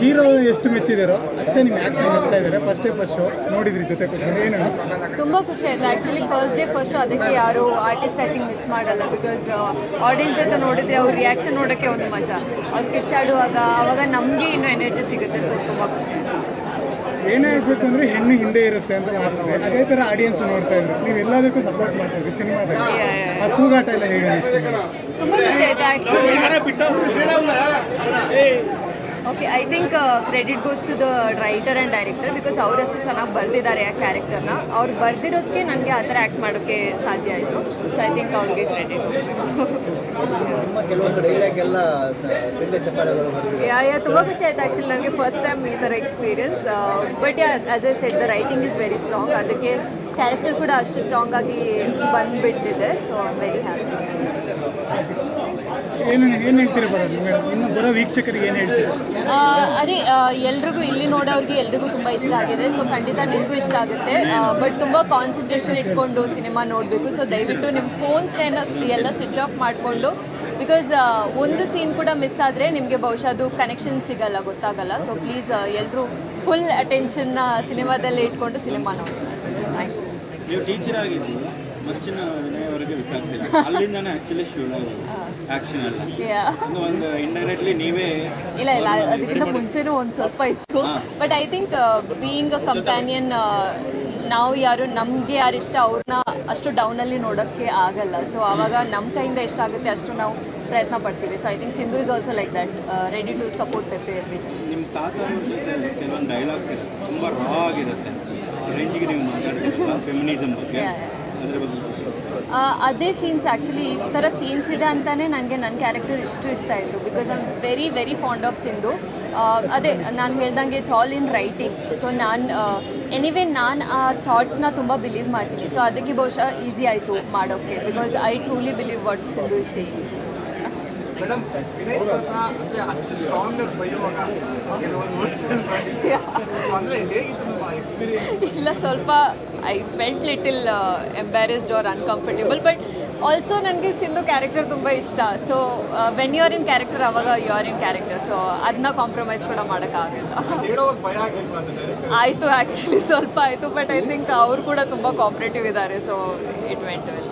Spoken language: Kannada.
ಹೀರೋ ಎಷ್ಟು ಮೆಚ್ಚಿದಾರೋ ಅಷ್ಟೇ ನಿಮ್ಮ ಆ್ಯಕ್ಟಿಂಗ್ ಮಾಡ್ತಾ ಇದ್ದಾರೆ. ಡೇ ಫಸ್ಟ್ ಶೋ ನೋಡಿದ್ರಿ ಜೊತೆ ಏನು? ತುಂಬ ಖುಷಿ ಆಯಿತು. Actually first day first show ಅದಕ್ಕೆ ಯಾರು ಆರ್ಟಿಸ್ಟ್ ಐ ಥಿಂಕ್ ಮಿಸ್ ಮಾಡಲ್ಲ ಬಿಕಾಸ್ ಆಡಿಯನ್ಸ್ ಜೊತೆ ನೋಡಿದ್ರೆ ಅವ್ರ ರಿಯಾಕ್ಷನ್ ನೋಡೋಕ್ಕೆ ಒಂದು ಮಜಾ. ಅವ್ರು ಕಿರ್ಚಾಡುವಾಗ ಅವಾಗ ನಮಗೆ ಇನ್ನೂ ಎನರ್ಜಿ ಸಿಗುತ್ತೆ. ಸೊ ತುಂಬ ಖುಷಿ ಆಯಿತು. ಏನೇ ಆಗ್ಬೇಕು ಅಂದ್ರೆ ಹೆಣ್ಣು ಹಿಂದೆ ಇರುತ್ತೆ ಅಂತ ಮಾಡ್ತಾರೆ ಅದೇ ಥರ ಆಡಿಯನ್ಸ್ ನೋಡ್ತಾ ಇದ್ರು. ನೀವು ಎಲ್ಲದಕ್ಕೂ ಸಪೋರ್ಟ್ ಮಾಡ್ತಾ ಇದ್ದೀರಿ ಸಿನಿಮಾದಲ್ಲಿ. ಆ ಕೂಗಾಟ ಎಲ್ಲ ಹೇಗೆ ತುಂಬ ಖುಷಿ ಆಯಿತು actually okay I think credit goes to the writer and director because ಅವರಷ್ಟು ಚೆನ್ನಾಗಿ ಬರೆದಿದ್ದಾರೆ ಆ ಕ್ಯಾರೆಕ್ಟರ್ನ ಅವ್ರು ಬರೆದಿರೋದಕ್ಕೆ ನನಗೆ ಆ ಥರ ಆ್ಯಕ್ಟ್ ಮಾಡೋಕ್ಕೆ ಸಾಧ್ಯ ಆಯಿತು. ಸೊ ಐ ಥಿಂಕ್ ಅವ್ರಿಗೆ ಕ್ರೆಡಿಟ್ ಯಾ ಯಾ ತುಂಬ ಖುಷಿ ಆಯ್ತು ಆ್ಯಕ್ಚುಲಿ ನನಗೆ ಫಸ್ಟ್ ಟೈಮ್ ಈ ಥರ experience but yeah as a set the writing is very strong ಅದಕ್ಕೆ ಕ್ಯಾರೆಕ್ಟರ್ ಕೂಡ ಅಷ್ಟು ಸ್ಟ್ರಾಂಗಾಗಿ ಬಂದುಬಿಟ್ಟಿದೆ. ಸೊ ಐ ವೆರಿ ಹ್ಯಾಪಿ ಏನು ಏನು ಹೇಳ್ತೀರಿ ಬರೋದು ಮೇಡಮ್ ಇನ್ನು ಬರೋ ವೀಕ್ಷಕರಿಗೆ ಏನು ಹೇಳ್ತೀರಿ? ಅದೇ ಎಲ್ರಿಗೂ ಇಲ್ಲಿ ನೋಡೋರಿಗೆ ಎಲ್ರಿಗೂ ತುಂಬ ಇಷ್ಟ ಆಗಿದೆ. ಸೊ ಖಂಡಿತ ನಿಮಗೂ ಇಷ್ಟ ಆಗುತ್ತೆ. ಬಟ್ ತುಂಬ ಕಾನ್ಸಂಟ್ರೇಷನ್ ಇಟ್ಕೊಂಡು ಸಿನಿಮಾ ನೋಡಬೇಕು. ಸೊ ದಯವಿಟ್ಟು ನಿಮ್ಮ ಫೋನ್ಸ್ ಎಲ್ಲ ಸ್ವಿಚ್ ಆಫ್ ಮಾಡಿಕೊಂಡು ಬಿಕಾಸ್ ಒಂದು ಸೀನ್ ಕೂಡ ಮಿಸ್ ಆದರೆ ನಿಮಗೆ ಬಹುಶಃ ಅದು ಕನೆಕ್ಷನ್ ಸಿಗಲ್ಲ ಗೊತ್ತಾಗಲ್ಲ. ಸೊ ಪ್ಲೀಸ್ ಎಲ್ಲರೂ ಫುಲ್ ಅಟೆನ್ಷನ್ನ ಸಿನಿಮಾದಲ್ಲೇ ಇಟ್ಕೊಂಡು ಸಿನಿಮಾ ನೋಡಿ ಅಷ್ಟೇ. ಥ್ಯಾಂಕ್ ಯು ನೀವು ಟೀಚರ್ ಆಗಿದ್ದು ಮಚ್ಚಿನ ವಿನಯವರೆಗೆ ಅಲ್ಲಿಂದನೇ ಆಕ್ಚುಲಿ ಶುರು ಆಕ್ಷನ್ ಒಂದು ಒಂದು ಇಂಡೈರೆಕ್ಟ್ಲಿ ನೀವೇ ಇಲ್ಲ ಇಲ್ಲ ಅದಕ್ಕಿಂತ ಮುಂಚೆನೂ ಒಂದು ಸ್ವಲ್ಪ ಇತ್ತು. But I think being a companion ನಾವು ಯಾರು ನಮಗೆ ಯಾರು ಇಷ್ಟ ಅವ್ರನ್ನ ಅಷ್ಟು ಡೌನಲ್ಲಿ ನೋಡೋಕ್ಕೆ ಆಗಲ್ಲ. ಸೊ ಆವಾಗ ನಮ್ಮ ಕೈಯಿಂದ ಎಷ್ಟಾಗುತ್ತೆ ಅಷ್ಟು ನಾವು ಪ್ರಯತ್ನ ಪಡ್ತೀವಿ. So I think Sindhu is also like that ready to support Peppe everything ನಿಮ್ಮ ತಾತ ಜೊತೆ ಕೆಲವೊಂದು ಡೈಲಾಗ್ಸ್ ಇರುತ್ತೆ. ತುಂಬ ರಾ ಆಗಿರುತ್ತೆ. ರೇಂಜಿಗೆ ನೀವು ಮಾತಾಡ್ತೀರಾ. ಫೆಮಿನಿಸಮ್ ಬಗ್ಗೆ. ಅದೇ ಸೀನ್ಸ್ ಆ್ಯಕ್ಚುಲಿ ಈ ಥರ ಸೀನ್ಸ್ ಇದೆ ಅಂತಲೇ ನನಗೆ ನನ್ನ ಕ್ಯಾರೆಕ್ಟರ್ ಇಷ್ಟು ಇಷ್ಟ ಆಯಿತು. Because I am very very fond of Sindhu ಅದೇ ನಾನು ಹೇಳ್ದಂಗೆ it's all in writing so ನಾನು ಎನಿವೇ ನಾನು ಆ ಥಾಟ್ಸ್ನ ತುಂಬ ಬಿಲೀವ್ ಮಾಡ್ತೀನಿ. ಸೊ ಅದಕ್ಕೆ ಬಹುಶಃ ಈಸಿ ಆಯಿತು ಮಾಡೋಕ್ಕೆ because I truly believe what Sindhu is saying madam Vinay ಸ್ವಲ್ಪ ಅಂದ್ರೆ ಅಷ್ಟು ಸ್ಟ್ರಾಂಗ್ ಆಗಿ ಬೈಯುವಾಗ ಕೆಲವೊಂದು words ಮಾಡಿ ಅಂದ್ರೆ ಹೇಗಿತ್ತು ನಮ್ಮ ಎಕ್ಸ್ಪೀರಿಯನ್ಸ್ ಇಲ್ಲ ಸ್ವಲ್ಪ I felt little embarrassed or uncomfortable but also ನನಗೆ ಸಿಂಧು ಕ್ಯಾರೆಕ್ಟರ್ ತುಂಬ ಇಷ್ಟ. So when you are in character ಅವಾಗ you are in character so ಅದನ್ನ ಕಾಂಪ್ರಮೈಸ್ ಕೂಡ ಮಾಡೋಕ್ಕಾಗಲ್ಲ. ಆಯಿತು ಆ್ಯಕ್ಚುಲಿ ಸ್ವಲ್ಪ ಆಯಿತು ಬಟ್ ಐ ಥಿಂಕ್ ಅವರು ಕೂಡ ತುಂಬ ಕಾಪ್ರೇಟಿವ್ ಇದ್ದಾರೆ ಸೊ ಇಟ್ ವೆಂಟ್ ವೆಲ್